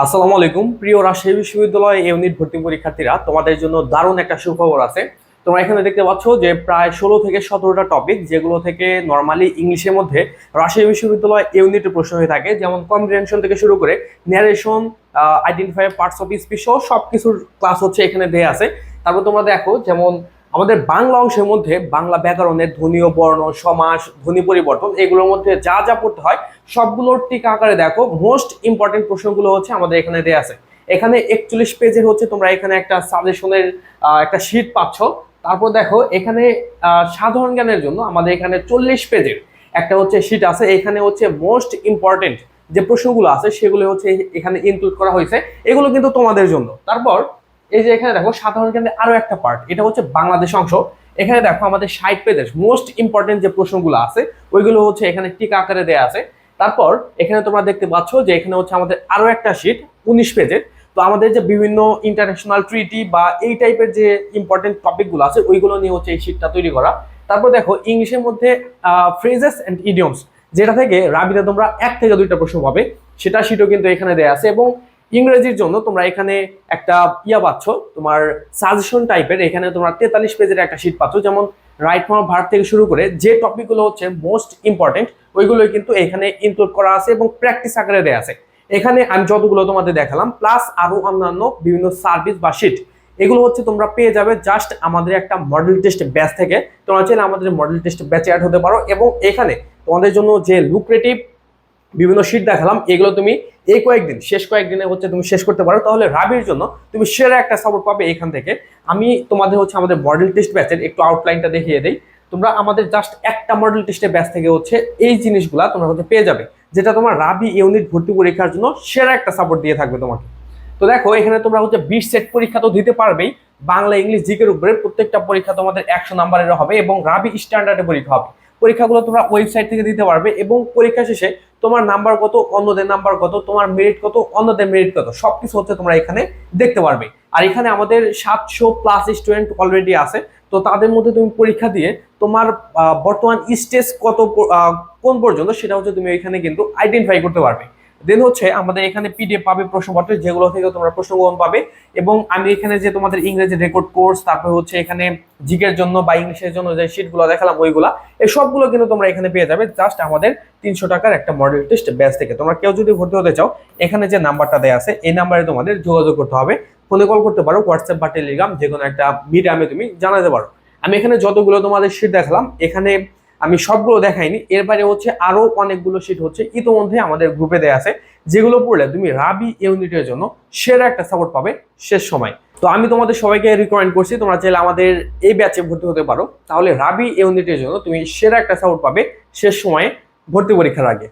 আসসালামু আলাইকুম। প্রিয় রাজশাহী বিশ্ববিদ্যালয় ইউনিট ভর্তি পরীক্ষার্থীরা, তোমাদের জন্য দারুণ একটা সুখবর আছে। তোমরা এখানে দেখতে পাচ্ছ যে প্রায় ষোলো থেকে সতেরোটা টপিক যেগুলো থেকে নর্মালি ইংলিশের মধ্যে রাজশাহী বিশ্ববিদ্যালয় ইউনিটের প্রশ্ন হয়ে থাকে। যেমন কম্প্রিহেনশন থেকে শুরু করে narration identify parts of speech সব কিছুর ক্লাস হচ্ছে এখানে দেয়া আছে। তারপর তোমরা দেখো, যেমন আমাদের বাংলা অংশের মধ্যে বাংলা ব্যাকরণের ধ্বনীয় বর্ণ, সমাস, ধ্বনি পরিবর্তন, এগুলোর মধ্যে যা যা পড়তে হয়, সবগুলোর টিকা আকারে দেখো। মোস্ট ইম্পর্টেন্ট প্রশ্নগুলো হচ্ছে আমাদের এখানে দেয়া আছে। এখানে একচল্লিশ পেজের হচ্ছে তোমরা এখানে একটা সাজেশনের একটা শীট পাচ্ছ। তারপর দেখো, এখানে সাধারণ জ্ঞানের জন্য আমাদের এখানে চল্লিশ পেজের একটা হচ্ছে শীট আছে। এখানে হচ্ছে মোস্ট ইম্পর্টেন্ট যে প্রশ্নগুলো আছে, সেগুলো হচ্ছে এখানে ইনক্লুড করা হয়েছে। এগুলো কিন্তু তোমাদের জন্য। তারপর এই যে এখানে দেখো সাধারণ জ্ঞানের আরও একটা পার্ট এটা হচ্ছে বাংলাদেশ অংশ। এখানে দেখো আমাদের ষাট পেজের মোস্ট ইম্পর্টেন্ট যে প্রশ্নগুলো আছে, ওইগুলো হচ্ছে এখানে টিকা আকারে দেয়া আছে। তারপর এখানে তোমরা দেখতে পাচ্ছ যে এখানে হচ্ছে আমাদের আরও একটা শীট উনিশ পেজের তো আমাদের যে বিভিন্ন ইন্টারন্যাশনাল ট্রিটি বা এই টাইপের যে ইম্পর্টেন্ট টপিকগুলো আছে, ওইগুলো নিয়ে হচ্ছে এই শীটটা তৈরি করা। তারপর দেখো ইংলিশের মধ্যে ফ্রেজেস অ্যান্ড ইডিয়মস যেটা থেকে রাবিতে তোমরা এক থেকে দুইটা প্রশ্ন পাবে, সেটা শীটও কিন্তু এখানে দেয়া আছে এবং ইংরেজির জন্য তোমরা এখানে একটা ইয়া পাচ্ছ, তোমার সাজেশন টাইপের এখানে তোমরা তেতাল্লিশ পেজের একটা শীট পাচ্ছ, যেমন রাইট ফর্ম ভার্ব থেকে শুরু করে যে টপিকগুলো হচ্ছে মোস্ট ইম্পর্টেন্ট ওইগুলোই কিন্তু এখানে ইনক্লুড করা আছে এবং প্র্যাকটিস আকারে দেওয়া আছে। এখানে আমি যতগুলো তোমাদের দেখালাম প্লাস আরও অন্যান্য বিভিন্ন সার্ভিস বা শিট এগুলো হচ্ছে তোমরা পেয়ে যাবে জাস্ট আমাদের একটা মডেল টেস্ট ব্যাচ থেকে। তোমরা চাইলে আমাদের মডেল টেস্ট ব্যাচে অ্যাড হতে পারো এবং এখানে তোমাদের জন্য যে লুক্রেটিভ বিভিন্ন শিট দেখালাম, এগুলো তুমি এই কয়েকদিন, শেষ কয়েকদিনে হচ্ছে তুমি শেষ করতে পারো। তাহলে রাবির জন্য তুমি সেরা একটা সাপোর্ট পাবে এখান থেকে। আমি তোমাদের হচ্ছে আমাদের মডেল টেস্ট ব্যাচের একটু আউটলাইনটা দেখিয়ে দিই। তোমরা আমাদের জাস্ট একটা মডেল টেস্টের ব্যাচ থেকে হচ্ছে এই জিনিসগুলা তোমরা হচ্ছে পেয়ে যাবে, যেটা তোমার রাবি ইউনিট ভর্তি পরীক্ষার জন্য সেরা একটা সাপোর্ট দিয়ে থাকবে তোমাকে। তো দেখো, এখানে তোমরা হচ্ছে বিশ সেট পরীক্ষা তো দিতে পারবেই। বাংলা, ইংলিশ, জিকের উপরে প্রত্যেকটা পরীক্ষা তোমাদের একশো নাম্বারের হবে এবং রাবি স্ট্যান্ডার্ডের পরীক্ষা হবে। পরীক্ষাগুলো তোমরা ওয়েবসাইট থেকে দিতে পারবে এবং পরীক্ষা শেষে তোমার নাম্বার কত, অন্যদের নাম্বার কত, তোমার মেরিট কত, অন্যদের মেরিট কত, সবকিছু হচ্ছে তোমরা এখানে দেখতে পারবে। আর এখানে আমাদের সাতশো প্লাস স্টুডেন্ট অলরেডি আছে, তো তাদের মধ্যে তুমি পরীক্ষা দিয়ে তোমার বর্তমান স্টেজ কত কোন পর্যন্ত সেটা হচ্ছে তুমি এখানে কিন্তু আইডেন্টিফাই করতে পারবে। দেন হচ্ছে আমাদের এখানে পিডিএফ পাবে প্রশ্নপত্র যেগুলো থেকে তোমরা প্রশ্নগ্রহণ পাবে। এবং আমি এখানে যে তোমাদের ইংরেজি রেকর্ড কোর্স তারপর হচ্ছে এখানে জিকের জন্য বা ইংলিশের জন্য যে শিটগুলো দেখালাম, ওইগুলা, এই সবগুলো কিন্তু তোমরা এখানে পেয়ে যাবে। জাস্ট আমাদের তিনশো টাকার একটা মডেল টেস্ট ব্যাচ থেকে। তোমরা কেউ যদি ভর্তি হতে চাও, এখানে যে নাম্বারটা দেওয়া আছে, এই নাম্বারে তোমাদের যোগাযোগ করতে হবে। ফোনে কল করতে পারো হোয়াটসঅ্যাপ বা টেলিগ্রাম যে কোনো একটা মিডিয়ামে তুমি জানাতে পারো। আমি এখানে যতগুলো তোমাদের শিট দেখালাম, এখানে আমি সবগুলো দেখাইনি। এরপরে হচ্ছে আরও অনেকগুলো শিট হচ্ছে। ইতোমধ্যে আমাদের গ্রুপে দেয়া আছে। যেগুলো পড়লে তুমি রাবি ইউনিটের জন্য সেরা একটা সাপোর্ট পাবে শেষ সময়। তো আমি তোমাদের সবাইকে রিকমেন্ড করছি, তোমরা চাইলে আমাদের এই ব্যাচে ভর্তি হতে পারো। তাহলে রাবি ইউনিটের জন্য তুমি সেরা একটা সাপোর্ট পাবে শেষ সময়ে ভর্তি পরীক্ষার আগে।